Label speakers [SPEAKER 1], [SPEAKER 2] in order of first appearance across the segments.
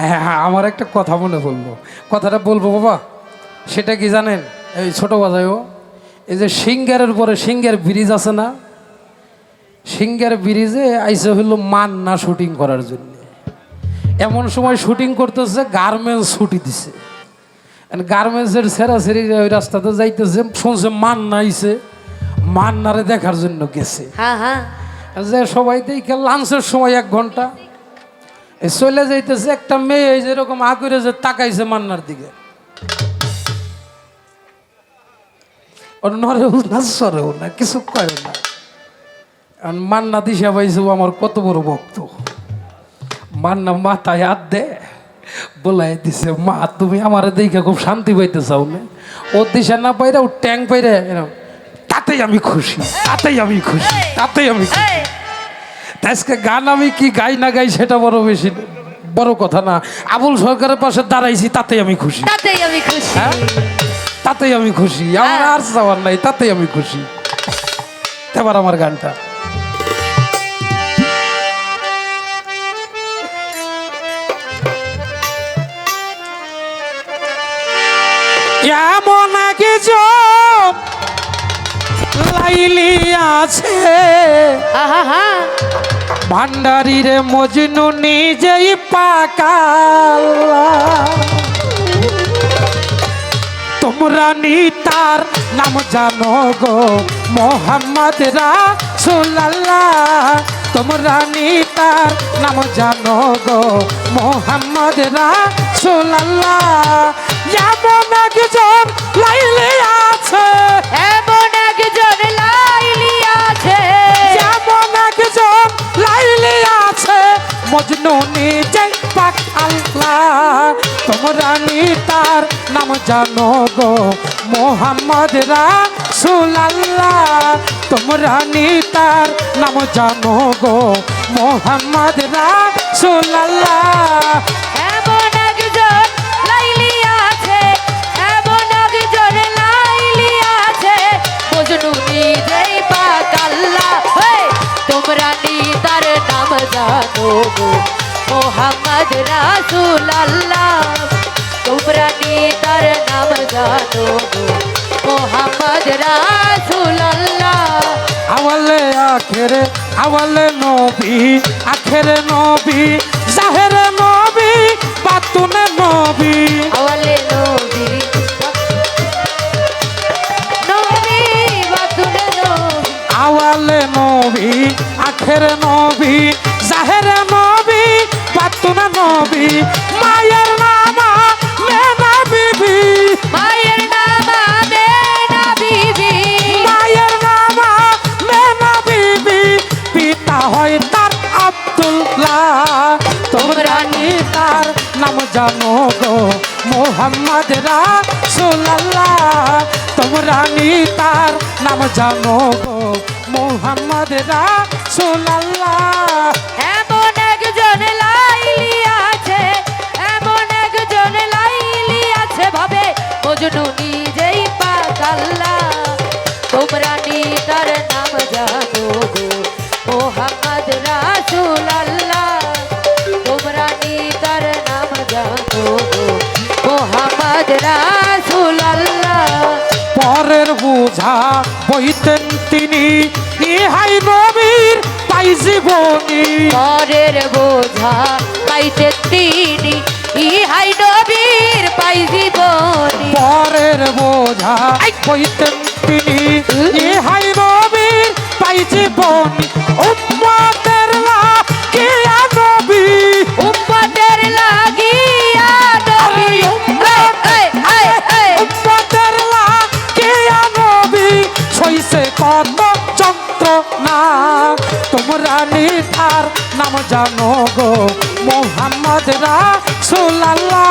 [SPEAKER 1] হ্যাঁ হ্যাঁ আমার একটা কথা মনে পড়ল। কথাটা বলব বাবা? সেটা কি জানেন? এই ছোট বাজায়ও এই যে সিঙ্গারের পরে সিঙ্গার ব্রিজ আছে না? সিঙ্গার ব্রিজে আইসে হইল মান্না শুটিং করার জন্য। এমন সময় শুটিং করতেছে গার্মেন্টস ছুটি দিছে। গার্মেন্টসের সেরাসেরি ওই রাস্তাতে যাইতেছে শুনছে মান্না আইছে মান্নারে দেখার জন্য গেছে।
[SPEAKER 2] হ্যাঁ হ্যাঁ।
[SPEAKER 1] যে সবাই দেখে লাঞ্চের সময় এক ঘণ্টা। চলে যাইতেছে একটা মেয়ে যেরকম আ করে যে তাকাইছে মান্নার দিকে। ওর নরেও না সরেও না, কিছু করেও না। আর মান্না দিশা পাইছে আমার কত বড় ভক্ত। মান্না মাথায় হাত দে, বলাই দিছে, মা, তুমি আমার দেখে খুব শান্তি পাইতে চাও না। ও দিশা না পাইরা, ও ট্যাং পাইরা তাতেই আমি খুশি, তাতেই আমি খুশি, তাতেই আমি খুশি। আজকে গান আমি কি গাই না গাই সেটা বড় বেশি বড় কথা না। আবুল সরকারের পাশে দাঁড়াইছি তাতেই আমি খুশি।
[SPEAKER 2] তাতেই আমি খুশি।
[SPEAKER 1] হ্যাঁ? তাতেই আমি খুশি। আমার আর যাওয়ার নাই তাতেই আমি খুশি। এবার আমার গানটা। এমন কিছু লাইলি আছে।
[SPEAKER 2] আহা হা।
[SPEAKER 1] ভান্ডারির মজনু নিজেই পাকাল। তোমরা নি তার নাম জানো গো মোহাম্মদ রাসুল্লাহ তোমরা নি তার নাম জানো গো মোহাম্মদ রাসুল্লাহ এমন একজন লাইলে আছে
[SPEAKER 2] আছে
[SPEAKER 1] যাই পাক আল্লাহ। তোমরা নি তার নাম জানো গো মোহাম্মদ রাসূলুল্লাহ। তোমরা নি তার নাম জানো গো মোহাম্মদ রাসূলুল্লাহ।
[SPEAKER 2] জানো গো মোহাম্মদ রাসূল আল্লাহ তোমরা নি তার নাম জানো গো? মোহাম্মদ রাসূল আল্লাহ
[SPEAKER 1] আওয়ালে আখেরে আওয়ালে নবী আখেরে নবী জাহেরে নবী বাতুনে নবী।
[SPEAKER 2] আওয়ালে নবী
[SPEAKER 1] আওয়ালে নবী আখেরে নবী নবী মায়ের নামা মেনা বিবি
[SPEAKER 2] মায়ের নাম আমেনা বিবি
[SPEAKER 1] মায়ের নামা মেনা বিবি পিতা হয় তার আব্দুল্লাহ। তোমরা তার নাম জানো গো? মোহাম্মদ রাসূলুল্লাহ। তোমরা তার নাম জানো গো? মোহাম্মদ রাসূলুল্লাহ।
[SPEAKER 2] মজনু নিজেই পাক তোমরা নি তার নাম জানো গো মোহাম্মদ রাসূল আল্লাহ তোমরা নি তার নাম জানো গো মোহাম্মদ রাসূল আল্লাহ
[SPEAKER 1] পরের বোঝা বইতেন তিনি ইহাই নবীর পাই জীবনী।
[SPEAKER 2] পরের বোঝা পাইতে তিনি ইহাই নবীর
[SPEAKER 1] বোঝা বইতেন তিনি ইহাই নবীর পাই জীবনী উম্মতের লাগিয়া নবী।
[SPEAKER 2] উম্মতের লাগিয়া নবী।
[SPEAKER 1] উম্মতের লাগিয়া নবী সইছে কত যন্ত্রণা তোমরা নিতার নাম জানো গো মোহাম্মদ রাসূলুল্লাহ।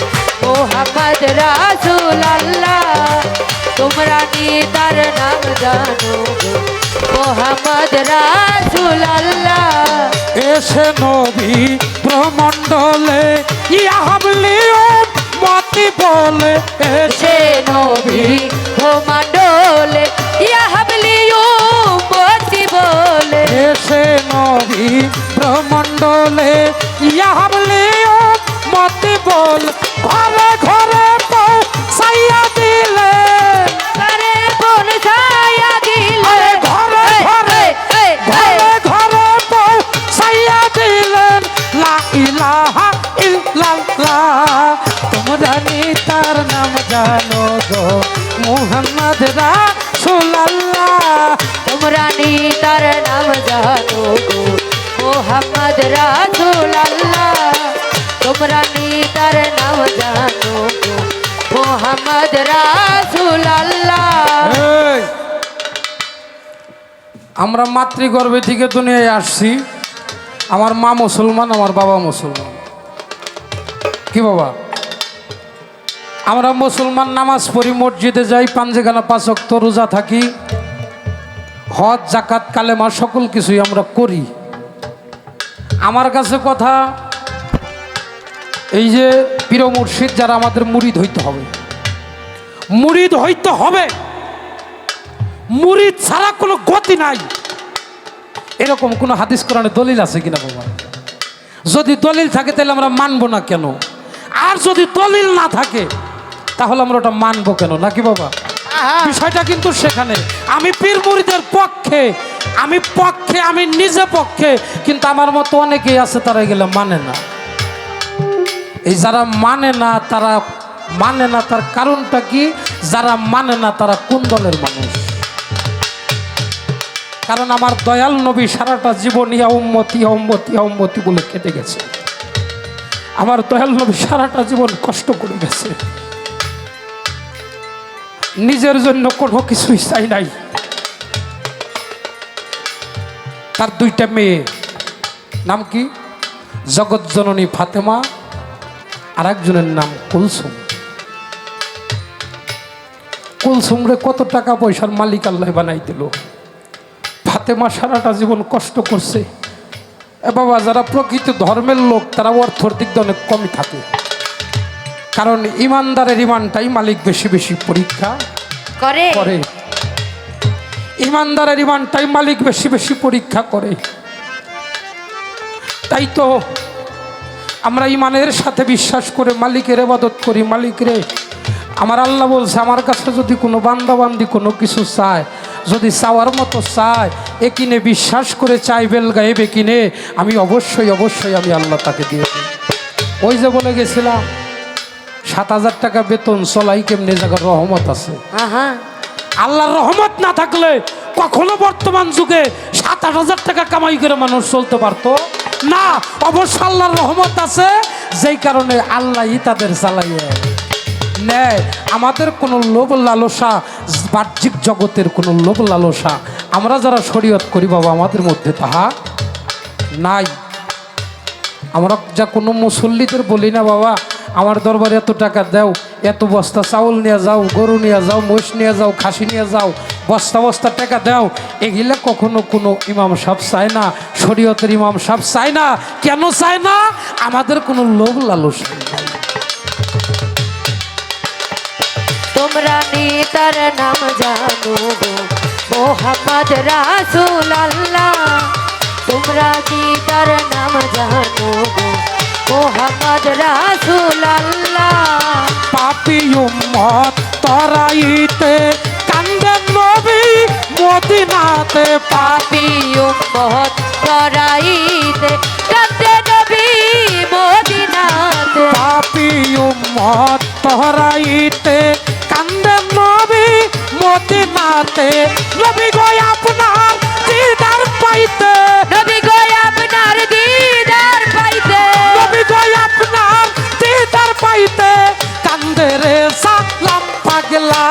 [SPEAKER 1] তোমরা নিতার নাম জানো মোহাম্মদ
[SPEAKER 2] রাসুল আল্লাহ
[SPEAKER 1] এসে নবী প্রমণ্ডলে ইয়াহাবলিও মতি বলে। এসে
[SPEAKER 2] নবী ভোমান্ডলে ইয়া হাবলি উম্মতি বলে।
[SPEAKER 1] এসে নবী প্রমণ্ডলে ইয়াহাবলিও মতি বল। ঘরে তোমরা
[SPEAKER 2] নিতার নাম জানো মোহাম্মদ রাসুল
[SPEAKER 1] আমরা মাতৃগর্ভে থেকে দুনিয়ায় আসছি। আমার মা মুসলমান, আমার বাবা মুসলমান। কি বাবা? আমরা মুসলমান নামাজ পড়ি, মসজিদে যাই, পাঞ্জেখানা পাচক রোজা থাকি। হজ জাকাত কালেমা, সকল কিছুই আমরা করি। আমার কাছে কথা এই যে পীর মুর্শিদ যারা আমাদের মুরিদ হইতে হবে। মুরিদ হইতে হবে। মুরিদ ছাড়া কোনো গতি নাই। এরকম কোনো হাদিস কোরআনে দলিল আছে কিনা বাবা? যদি দলিল থাকে তাহলে আমরা মানবো না কেন? আর যদি দলিল না থাকে তাহলে আমরা ওটা মানবো কেন? নাকি বাবা? বিষয়টা কিন্তু সেখানে। আমি পীর মুরিদের পক্ষে আমি পক্ষে আমি নিজে পক্ষে কিন্তু আমার মতো অনেকেই আছে তারা এগুলো মানে না। এই যারা মানে না, তারা মানে না, তার কারণটা কি? যারা মানে না, তারা কোন দলের মানুষ? কারণ আমার দয়াল নবী সারাটা জীবন ইয়া উম্মতি ইয়া উম্মতি ইয়া উম্মতি বলে কেটে গেছে। আমার দয়াল নবী সারাটা জীবন কষ্ট করে গেছে। নিজের জন্য কোনো কিছুই চাই নাই। তার দুইটা মেয়ে, নাম কি? জগৎজননী ফাতেমা আর একজনের নাম কুলসুম। কুলসুম রে কত টাকা পয়সার মালিক আল্লাহ বানাই দিল। ফাতেমা সারাটা জীবন কষ্ট করছে। এ বাবা যারা প্রকৃত ধর্মের লোক তারা অর্থর দিক অনেক কমই থাকে। কারণ ইমানদারের ইমানটাই মালিক বেশি বেশি পরীক্ষা
[SPEAKER 2] করে।
[SPEAKER 1] করে। ইমানদারের ইমানটাই মালিক বেশি বেশি পরীক্ষা করে। তাই তো আমরা ইমানের সাথে বিশ্বাস করে মালিকের এবাদত করি মালিকরে আমার আল্লাহ বলছে আমার কাছে যদি কোনো বান্দাবান্দি কোনো কিছু চায় যদি চাওয়ার মতো চায় এ কিনে বিশ্বাস করে চাই বেল গাইবে কিনে আমি অবশ্যই অবশ্যই আমি আল্লাহ তাকে দিয়ে ওই যে বলে গেছিলাম সাত হাজার টাকা বেতন চলাই কেমনি জায়গার রহমত আছে? আল্লাহর রহমত না থাকলে কখনো বর্তমান যুগে সাত আট হাজার টাকা কামাই করে মানুষ চলতে পারতো? না, অবশ্য আল্লাহর রহমত আছে, যেই কারণে আল্লাহই তাদের চালাইয়ে নেয় আমাদের কোনো লোভ লালসা, বাহ্যিক জগতের কোনো লোভ লালসা, আমরা যারা শরীয়ত করি বাবা, আমাদের মধ্যে তাহা নাই। আমরা যা কোনো মুসল্লিদের বলি না বাবা, আমার দরবারে এত টাকা দাও, এত বস্তা চাউল নিয়ে যাও, গরু নিয়ে যাও মোষ নিয়ে যাও, খাসি নিয়ে যাও বস্তা বস্তা টাকা দাও। এগুলা কখনো কোনো ইমাম সাহেব চায় না শরীয়তের ইমাম সাহেব চায় না। কেন চায় না? আমাদের কোনো লোভ লালস
[SPEAKER 2] তোমরা নিতার নাম জানো গো মোহাম্মদ রাসুল আল্লাহ তোমরা নিতার নাম জানো গো মোহাম্মদ রাসুল আল্লাহ
[SPEAKER 1] পাপি উম্মত তরাইতে মদিনাতে
[SPEAKER 2] পাপি উম্মত করাইতে কান্দে নবী মদিনাতে
[SPEAKER 1] পাপি উম্মত তরাইতে কান্দে নবী মদিনাতে নবী গো আপনার দিদার পাইতে
[SPEAKER 2] নবী গো আপনার দিদার পাইতে
[SPEAKER 1] নবী গো আপনার দিদার পাইতে কান্দে রে সালাম পাগলা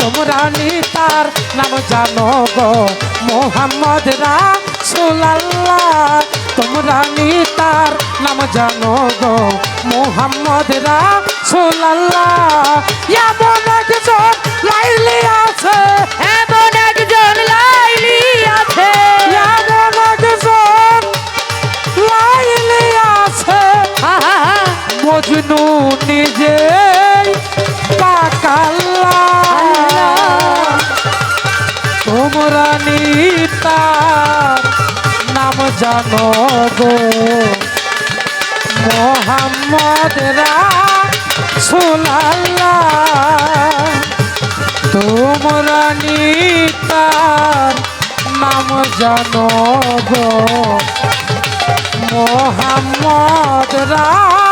[SPEAKER 1] তোমরা নিতার নাম জানো গো মোহাম্মদ রাসূলুল্লাহ। তোমরা নিতার নাম জানো গো মোহাম্মদ রাসূলুল্লাহ। এমন একজন লাইলি আছে।
[SPEAKER 2] এমন একজন লাইলি আছে।
[SPEAKER 1] এমন একজন লাইলি আছে।
[SPEAKER 2] আহা,
[SPEAKER 1] নিতার নাম জানো গো মোহাম্মদ রাসুলাল্লাহ। তোমরা নিতার নাম জানো গো মোহাম্মদ রাসুলাল্লাহ।